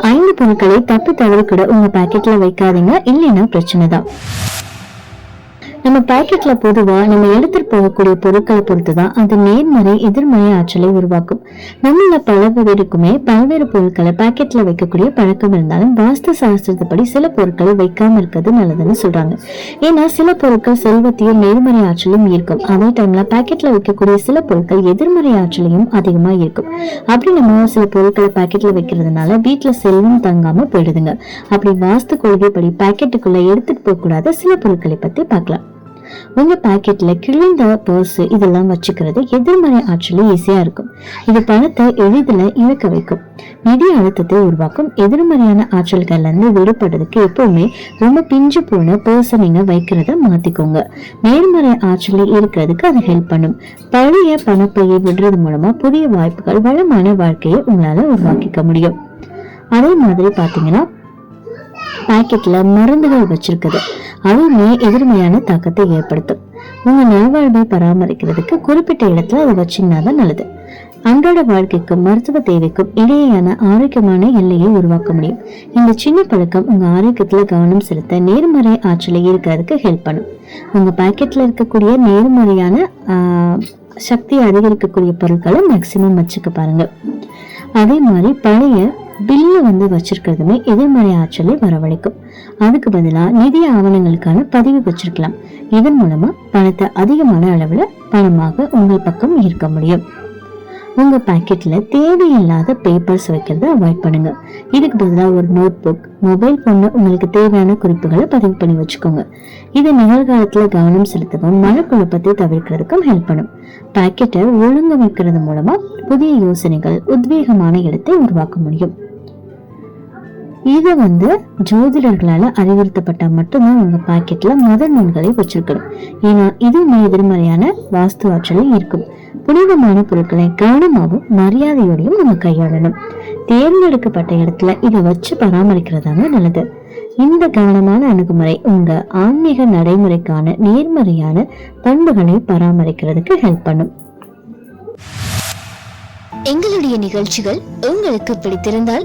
ஐந்து பொருட்களை தப்பு தவறு கூட உங்க பாக்கெட்ல வைக்காதீங்க. இல்லைன்னா பிரச்சனை தான். நம்ம பாக்கெட்ல பொதுவா நம்ம எடுத்துட்டு போகக்கூடிய பொருட்களை பொறுத்து தான் அது நேர்மறை எதிர்மறை ஆற்றலை உருவாக்கும். நம்மள பல பேருக்குமே பல்வேறு பொருட்களை பாக்கெட்ல வைக்கக்கூடிய பழக்கம் இருந்தாலும் வாஸ்து சாஸ்திரத்துப்படி சில பொருட்களை வைக்காம இருக்கிறது நல்லதுன்னு சொல்றாங்க. ஏன்னா சில பொருட்கள் செல்வத்தையும் நேர்மறை ஆற்றலும் ஈர்க்கும். அதே டைம்ல பாக்கெட்ல வைக்கக்கூடிய சில பொருட்கள் எதிர்மறை ஆற்றலையும் அதிகமா இருக்கும் அப்படி நம்ம சில பொருட்களை பாக்கெட்ல வைக்கிறதுனால வீட்டுல செல்வம் தங்காம போயிடுதுங்க. அப்படி வாஸ்து கொள்கைப்படி பாக்கெட்டுக்குள்ள எடுத்துட்டு போக கூடாத சில பொருட்களை பத்தி பார்க்கலாம். உங்க பாக்கெட்ல கிழிந்த பர்ஸு இதெல்லாம் வச்சுக்கிறது எதிர்மறை ஆற்றலும் ஈஸியாக இருக்கும். இது பணத்தை எளிதில் இழக்க வைக்கும். நிதி அழுத்தத்தை உருவாக்கும். எதிர்மறையான ஆற்றல்கள்லேருந்து விடுபடுறதுக்கு எப்பவுமே ரொம்ப பிஞ்சு போன பர்ஸை நீங்கள் வைக்கிறத மாத்திக்கோங்க. நேர்மறை ஆற்றலை இருக்கிறதுக்கு அது ஹெல்ப் பண்ணும். பழைய பணப்பையை விடுறது மூலமா புதிய வாய்ப்புகள் வளமான வாழ்க்கையை உங்களால உருவாக்கிக்க முடியும். அதே மாதிரி பாத்தீங்கன்னா பாக்கெட்ல மருந்துகள் வச்சிருக்குது. அதுவுமே எதிர்மையான தாக்கத்தை ஏற்படுத்தும். உங்க நல்வாழ்வை பராமரிக்கிறதுக்கு குறிப்பிட்ட இடத்துல அதை வச்சீங்கன்னா தான் நல்லது. அன்றாட வாழ்க்கைக்கும் மருத்துவ தேவைக்கும் இடையேயான ஆரோக்கியமான எல்லையை உருவாக்க முடியும். இந்த சின்ன பழக்கம் உங்க ஆரோக்கியத்துல கவனம் செலுத்த நேர்மறை ஆற்றலை இருக்கிறதுக்கு ஹெல்ப் பண்ணும். உங்க பாக்கெட்ல இருக்கக்கூடிய நேர்மறையான சக்தி அதிகரிக்கக்கூடிய பொருட்களை மேக்சிமம் வச்சுக்க பாருங்க. அதே மாதிரி பழைய பில்லு வந்து வச்சிருக்கிறதுமே எதிர்மறை ஆற்றலை வரவழைக்கும். அதுக்கு பதிலா நிதி ஆவணங்களுக்கான பதிவு வச்சிருக்கலாம். இதன் மூலமா பணத்தை அதிகமான அளவுல பணமாக உங்கள் பக்கம் ஈர்க்க முடியும். உங்க பாக்கெட்ல தேவையில்லாத பேப்பர்ஸ் வைக்கிறத அவாய்ட் பண்ணுங்க. இதுக்கு பதிலாக ஒரு நோட் புக் மொபைல் போன்ல உங்களுக்கு தேவையான குறிப்புகளை பதிவு பண்ணி வச்சுக்கோங்க. இது நிகழ்காலத்துல கவனம் செலுத்தவும் மனக்குழப்பத்தை தவிர்க்கிறதுக்கும் ஹெல்ப் பண்ணும். பாக்கெட்டை ஒழுங்கமைக்கிறது மூலமா புதிய யோசனைகள் உத்வேகமான இடத்தை உருவாக்க முடியும். இது வந்து ஜோதிடர்களால் அறிவுறுத்தப்பட்டால் மட்டும்தான் உங்கள் பாக்கெட்டில் மத நூல்களை வச்சிருக்கணும். ஏன்னா இதுவுமே எதிர்மறையான வாஸ்து ஆற்றலை இருக்கும் புனிதமான பொருட்களை கவனமாகவும் மரியாதையோடையும் நம்ம கையாளணும். தேர்ந்தெடுக்கப்பட்ட இடத்துல இதை வச்சு பராமரிக்கிறதாங்க நல்லது. இந்த கவனமான அணுகுமுறை உங்க ஆன்மீக நடைமுறைக்கான நேர்மறையான பண்புகளை பராமரிக்கிறதுக்கு ஹெல்ப் பண்ணும். எங்களுடைய நிகழ்ச்சிகள் உங்களுக்கு பிடித்திருந்தால்